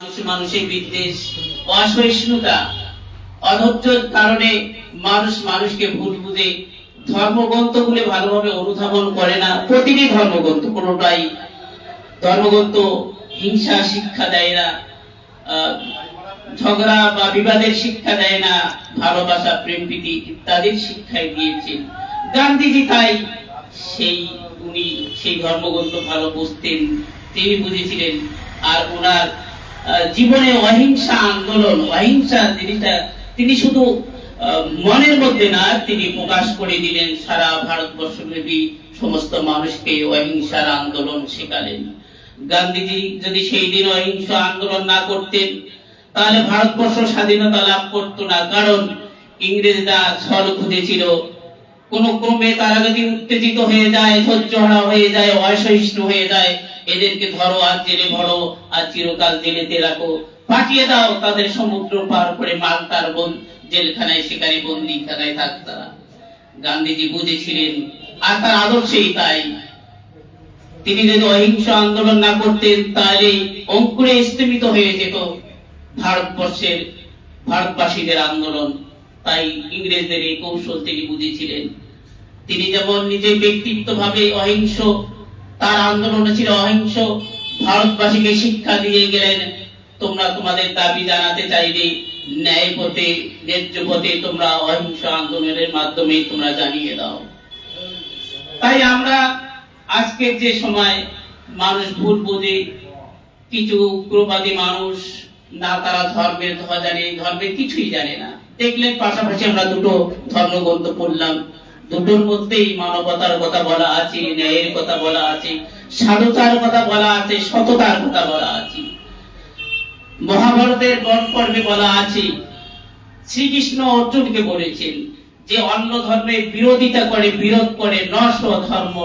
মানুষে মানুষের বিদ্বেষ, অসহিষ্ণুতা অধৈর্যের কারণে মানুষ মানুষকে ভুল বুঝে ধর্মগ্রন্থগুলো ভালোভাবে অনুধাবন করে না। প্রতিটি ধর্মগ্রন্থ, কোনোটাই ধর্মগ্রন্থ, হিংসা, শিক্ষা দেয় না ঝগড়া বা বিবাদের শিক্ষা দেয় না, ভালোবাসা, প্রেম, প্রীতি ইত্যাদির শিক্ষাই দিয়েছেন গান্ধীজি তাই সেই, উনি সেই ধর্মগ্রন্থ ভালো বুঝতেন, তিনি বুঝেছিলেন, আর ওনার জীবনে অহিংসা আন্দোলন, অহিংসা জিনিসটা তিনি শুধু মনের মধ্যে না, তিনি প্রকাশ করে দিলেন সারা ভারতবর্ষব্যাপী সমস্ত মানুষকে অহিংসার আন্দোলন শেখালেন। গান্ধীজি যদি সেই দিন অহিংস আন্দোলন না করতেন, তাহলে ভারতবর্ষ স্বাধীনতা লাভ করতো না। কারণ ইংরেজরা ছল খুঁজেছিল, কোন ক্রমে তারা যদি উত্তেজিত হয়ে যায় ধৈর্যহারা হয়ে যায়, অসহিষ্ণু হয়ে যায় এদেরকে ধরো আর জেলে ভরো, আর চিরকাল জেলেতে রাখো। পাঠিয়ে দাও তাদের সমুদ্র পার করে মালতার বন, জেলখানায় শিকারী বন্দিখানায় থাক তারা। গান্ধীজি বুঝেছিলেন, আর তার আদর্শেই তাই। তিনি যদি অহিংস আন্দোলন না করতেন, তাহলে অঙ্কুরে স্তমিত হয়ে যেত ভারতবর্ষের ভারতবাসীদের আন্দোলন। তাই ইংরেজদের এই কৌশল তিনি বুঝেছিলেন। তিনি যেমন নিজে ব্যক্তিত্ব ভাবে অহিংস তার আন্দোলন ছিল অহিংস। ভারতবাসীকে শিক্ষা দিয়ে গেলেন। তোমরা তোমাদের দাবি জানাতে চাইলে ন্যায় পথে, ন্যায্য পথে তোমরা অহিংস আন্দোলনের মাধ্যমে তোমরা জানিয়ে দাও। তাই আমরা আজকের যে সময়, মানুষ ভুল বোঝে। কিছু উগ্রবাদী মানুষ না, তারা ধর্মের ধোয়া জানে, ধর্মের কিছুই জানে না। দেখলেন পাশাপাশি আমরা দুটো ধর্মগ্রন্থ পড়লাম। দুটোর মধ্যেই মানবতার কথা বলা আছে, ন্যায়ের কথা বলা আছে, সাধুতার কথা বলা আছে, সততার কথা বলা আছে। মহাভারতের বন পর্বে বলা আছে, শ্রীকৃষ্ণ অর্জুনকে বলেছেন যে অন্য ধর্মের বিরোধিতা করে, বিরোধ করে নশ ধর্ম,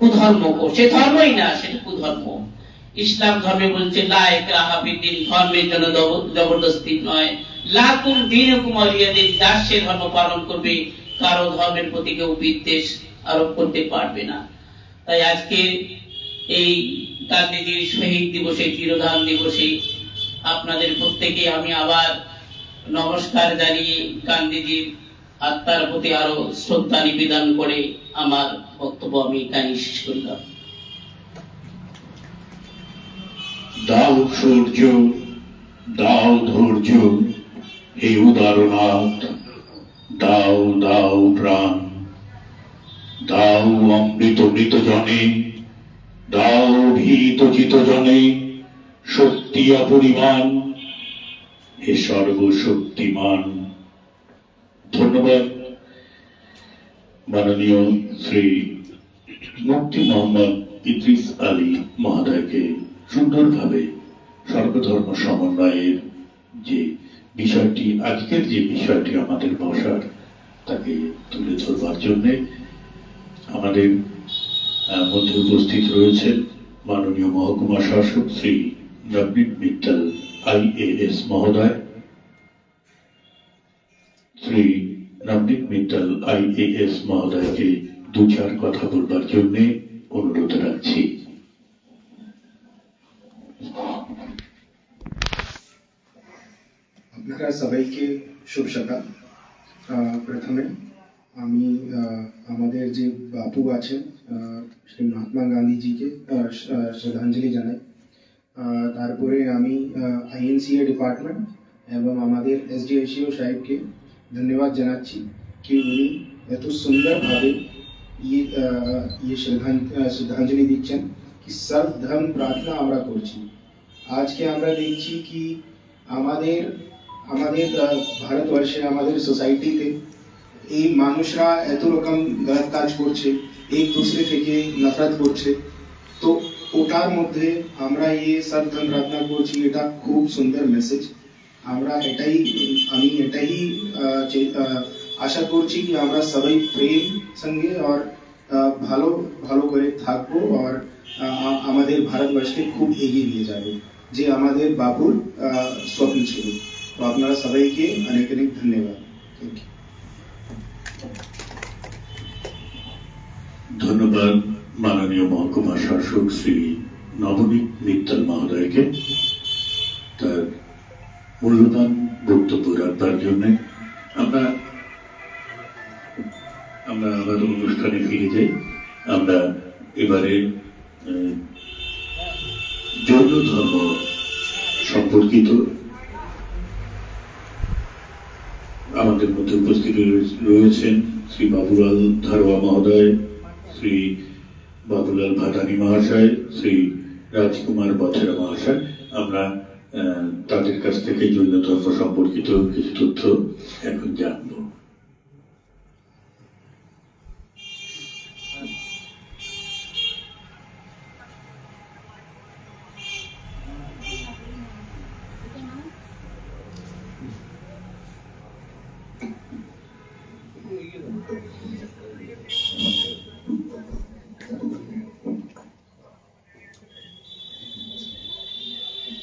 কুধর্ম কো। সে ধর্মই না সেটা কুধর্ম। ইসলাম ধর্মে বলছে লা ইকরাহা ফিদ্দিন ধর্মের জন্য জবরদস্তি নয়। লাকুম দীনুকুম ওয়ালিয়াদিন যার সে ধর্ম পালন করবে। কারও ধর্মের প্রতি কেউ বিদ্বেষ আরোপ করতে পারবে না। তাই আজকে এই গান্ধীজির শহীদ দিবসে তিরোধান দিবসে আপনাদের প্রত্যেকে আমি আবার নমস্কার জানিয়ে গান্ধীজির আত্মার প্রতি আরও শ্রদ্ধা নিবেদন করে আমার বক্তব্য আমি এখানে শেষ করলাম। দাও সূর্য, দাও ধৈর্য হে উদারনাথ। দাও দাও প্রাণ। দাও অমৃত মৃত জনে দাও ভীত চিত জনে শক্তি অপরিমাণ। হে সর্বশক্তিমান। ধন্যবাদ। মাননীয় শ্রী মুফতি মোহাম্মদ ইদ্রিস আলী মহোদয়কে সুন্দরভাবে সর্বধর্ম সমন্বয়ের যে বিষয়টি, আজকের যে বিষয়টি আমাদের বসার, তাকে তুলে ধরবার জন্য আমাদের মধ্যে উপস্থিত রয়েছেন মাননীয় মহকুমা শাসক শ্রী নবনীত মিত্তল আইএএস মহোদয়, শ্রী নবনীত মিত্তল আইএএস মহোদয়কে দু চার কথা বলবার জন্য অনুরোধ রাখছি। আপনারা সবাইকে, শুভ সকাল। প্রথমে আমি আমাদের যে বাপু আছেন শ্রী মহাত্মা গান্ধীজিকে শ্রদ্ধাঞ্জলি জানাই। তারপরে আমি আইএনসিএ ডিপার্টমেন্ট এবং আমাদের এসডিএসিও সাহেবকে ধন্যবাদ জানাচ্ছি কি উনি এত সুন্দরভাবে ইয়ে ইয়ে শ্রদ্ধাঞ্জলি দিচ্ছেন কি সব ধর্ম প্রার্থনা আমরা করছি। আজকে আমরা দেখছি কি আমাদের আমাদের আহ, ভারতবর্ষে আমাদের সোসাইটিতে এই মানুষরা এত রকম গলত কাজ করছে এক দুসরে থেকে নফরত করছে তো ওটার মধ্যে আমরা এই সব ধর্ম প্রার্থনা করছি এটা খুব সুন্দর মেসেজ আমরা এটাই আমি এটাই আহ, চে- আহ, আশা করছি কি আমরা সবাই প্রেম সঙ্গে আর আহ, ভালো ভালো করে থাকব আর আহ, আ- আমাদের ভারতবর্ষকে খুব এগিয়ে নিয়ে যাব যে আমাদের বাপুর আহ, স্বপ্ন ছিল তো আপনারা সবাইকে অনেক অনেক ধন্যবাদ। ধন্যবাদ, মাননীয় মহকুমা শাসক শ্রী নবনীত মিত্তল মহোদয়কে। তার মূল্যবান বক্তব্য রাখবার জন্য আমরা আমরা আবার অনুষ্ঠানে ফিরে যাই। আমরা এবারে জৈন ধর্ম সম্পর্কিত আমাদের মধ্যে উপস্থিত রয়েছেন শ্রী বাবুলাল ধারোয়া মহোদয়, শ্রী বাবুলাল ভাটানি মহাশয়, শ্রী রাজকুমার বছরা মহাশয়। আমরা তাদের কাছ থেকে জৈন ধর্ম সম্পর্কিত কিছু তথ্য এখন জানব।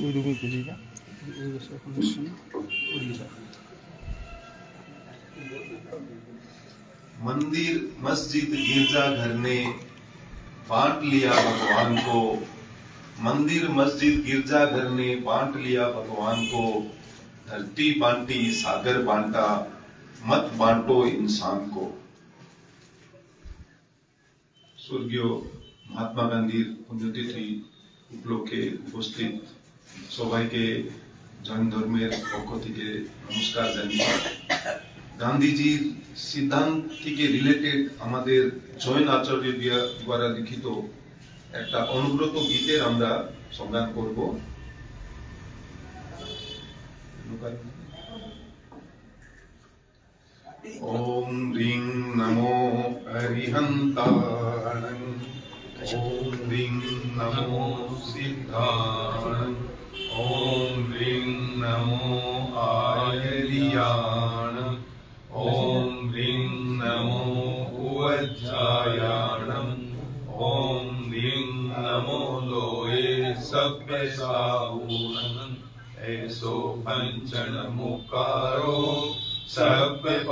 ওই রুমে গেলি যা ওই বসে এখন বসছে না ওদিকে যা मंदिर मस्जिद गिरजाघर ने बांट लिया भगवान को मंदिर मस्जिद गिरजाघर ने बांट लिया भगवान को धरती बांटी सागर बांटा मत बांटो इंसान को স্বর্গীয় মহাত্মা গান্ধীর পুণ্যতিথি উপলক্ষে উপস্থিত সবাইকে জৈন ধর্মের পক্ষ থেকে নমস্কার জানিয়ে গান্ধীজির সিদ্ধান্ত রিলেটেড আমাদের জৈন আচার্য দ্বারা লিখিত একটা অনুব্রত গীতের আমরা সংজ্ঞান করব। ওম রিং নমো হরিহন্তাণং ওম রিং নমো সিদ্ধাণং ॐ ह्रीं नमो आयलियाण। ॐ ह्रीं नमो उवज्जायाणम् ॐ ह्रीं नमो लोये सभ्यसाहूणम् ऐसो पञ्चणमुकारो सभ्यपावपणासनो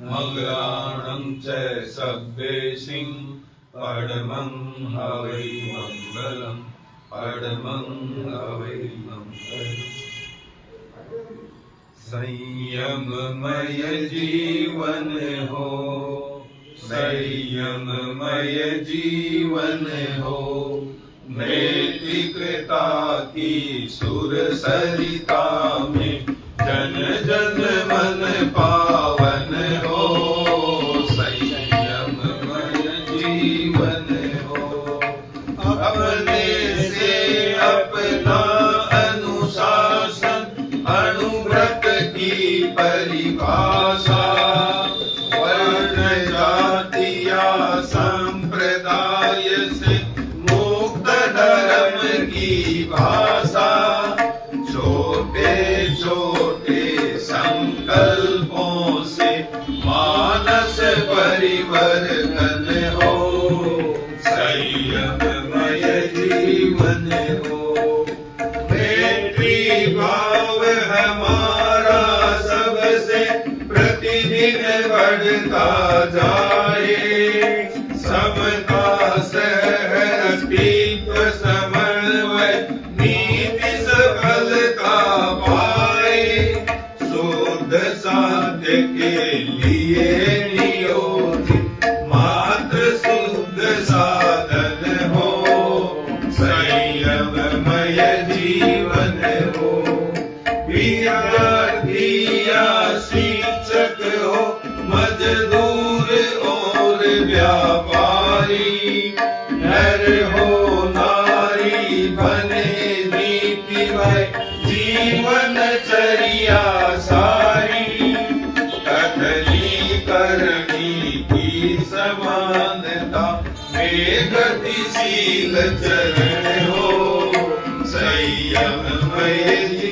मङ्गलाणं च सभ्येशिं परमं हवै मङ्गलम्। हवै संयममय जीवन हो संयममय जीवन हो नैतिकता की सुर सरिता में की परिभाषा वर्ण जाति या संप्रदाय से मुक्त धर्म की भाषा। छोटे छोटे संकल्पों से मानस परिवर्तन हो। ਕਾ ਜਾਏ। ਸਭ ਕਾ ਸਹਿ ਪੀਤ ਸਮਰਵੈ। मजदूर और व्यापारी, नर हो नारी बने नीति भय जीवन चरिया सारी। कथनी करनी की समानता में गति शील चरण हो। संयममय जीवन